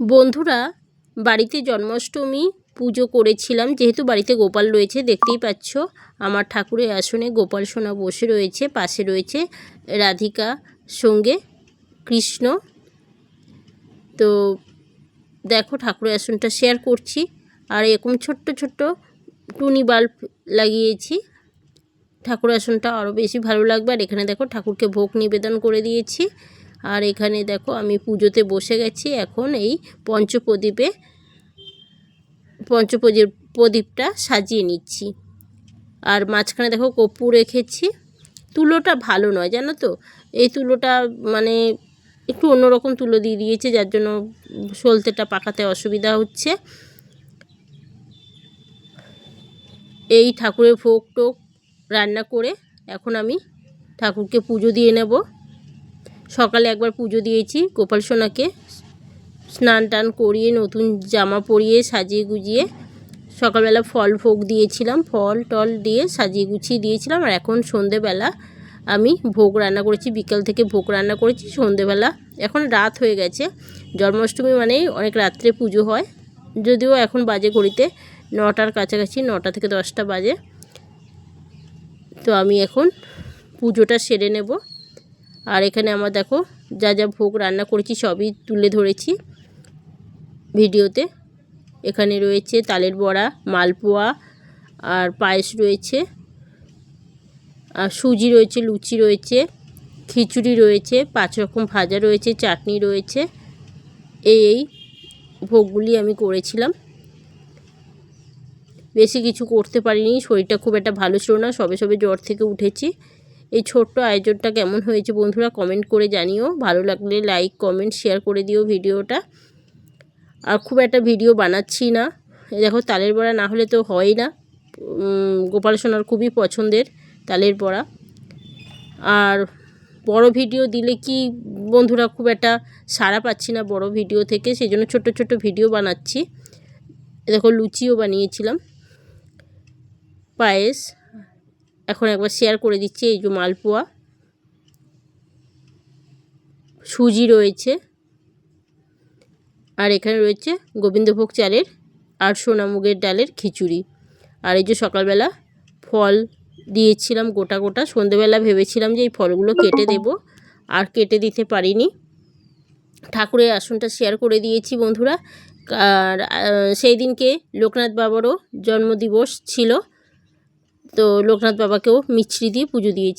বন্ধুরা, বাড়িতে জন্মাষ্টমী পুজো করেছিলাম। যেহেতু বাড়িতে গোপাল রয়েছে, দেখতেই পাচ্ছ, আমার ঠাকুরের আসনে গোপাল সোনা বসে রয়েছে, পাশে রয়েছে রাধিকা, সঙ্গে কৃষ্ণ। তো দেখো, ঠাকুরের আসনটা শেয়ার করছি। আর এরকম ছোট্ট ছোট্ট টুনি বাল্ব লাগিয়েছি। ঠাকুর আসনটা আরও বেশি ভালো লাগবে। আর এখানে দেখো, ঠাকুরকে ভোগ নিবেদন করে দিয়েছি। আর এখানে দেখো আমি পুজোতে বসে গেছি। এখন এই পঞ্চপ্রদীপে, পঞ্চপ্রদীপ, প্রদীপটা সাজিয়ে নিচ্ছি। আর মাঝখানে দেখো কর্পূর রেখেছি। তুলোটা ভালো নয়, জানো তো? এই তুলোটা মানে একটু অন্যরকম তুলো দিয়ে দিয়েছে, যার জন্য সলতেটা পাকাতে অসুবিধা হচ্ছে। এই ঠাকুরের ভোগ টোক রান্না করে এখন আমি ঠাকুরকে পুজো দিয়ে নেব। সকালে একবার পুজো দিয়েছি গোপাল সোনাকে। স্নান টান করিয়ে নতুন জামা পরিয়ে সাজিয়ে গুজিয়ে সকালবেলা ফল ভোগ দিয়েছিলাম, ফল টল দিয়ে সাজিয়ে গুছিয়ে দিয়েছিলাম। আর এখন সন্ধেবেলা আমি ভোগ রান্না করেছি, বিকাল থেকে ভোগ রান্না করেছি, সন্ধেবেলা। এখন রাত হয়ে গেছে, জন্মাষ্টমী মানেই অনেক রাত্রে পুজো হয়। যদিও এখন বাজে ঘড়িতে নটার কাছাকাছি, নটা থেকে দশটা বাজে। তো আমি এখন পুজোটা সেরে নেব। আর এখানে আমার দেখো, যা যা ভোগ রান্না করেছি সবই তুলে ধরেছি ভিডিওতে। এখানে রয়েছে তালের বড়া, মালপোয়া, আর পায়েস রয়েছে, আর সুজি রয়েছে, লুচি রয়েছে, খিচুড়ি রয়েছে, পাঁচ রকম ভাজা রয়েছে, চাটনি রয়েছে। এই এই ভোগগুলি আমি করেছিলাম। বেশি কিছু করতে পারিনি, শরীরটা খুব একটা ভালো ছিল না, সবে সবে জ্বর থেকে উঠেছি। এই ছোট্ট আয়োজনটা কেমন হয়েছে বন্ধুরা কমেন্ট করে জানিও। ভালো লাগলে লাইক কমেন্ট শেয়ার করে দিও ভিডিওটা। আর খুব একটা ভিডিও বানাচ্ছি না। দেখো তালের বড়া না হলে তো হয় না। গোপাল সোনার খুবই পছন্দের তালের বড়া। আর বড় ভিডিও দিলে কি বন্ধুরা খুব একটা সাড়া পাচ্ছি না বড় ভিডিও থেকে সেই জন্য ছোটো ছোটো ভিডিও বানাচ্ছি দেখো লুচিও বানিয়েছিলাম। পায়েস। এখন একবার শেয়ার করে দিচ্ছি, এই যে মালপোয়া। সুজি রয়েছে। আর এখানে রয়েছে গোবিন্দভোগ চালের আর সোনামুগের ডালের খিচুড়ি। আর এই যে সকালবেলা ফল দিয়েছিলাম গোটা গোটা, সন্ধেবেলা ভেবেছিলাম যে এই ফলগুলো কেটে দেব, আর কেটে দিতে পারিনি। ঠাকুরের আসনটা শেয়ার করে দিয়েছি বন্ধুরা। আর সেই দিনকে লোকনাথ বাবারও জন্মদিবস ছিল। তো লোকনাথ বাবাকেও মিছরি দিয়ে পুজো দিয়েছি।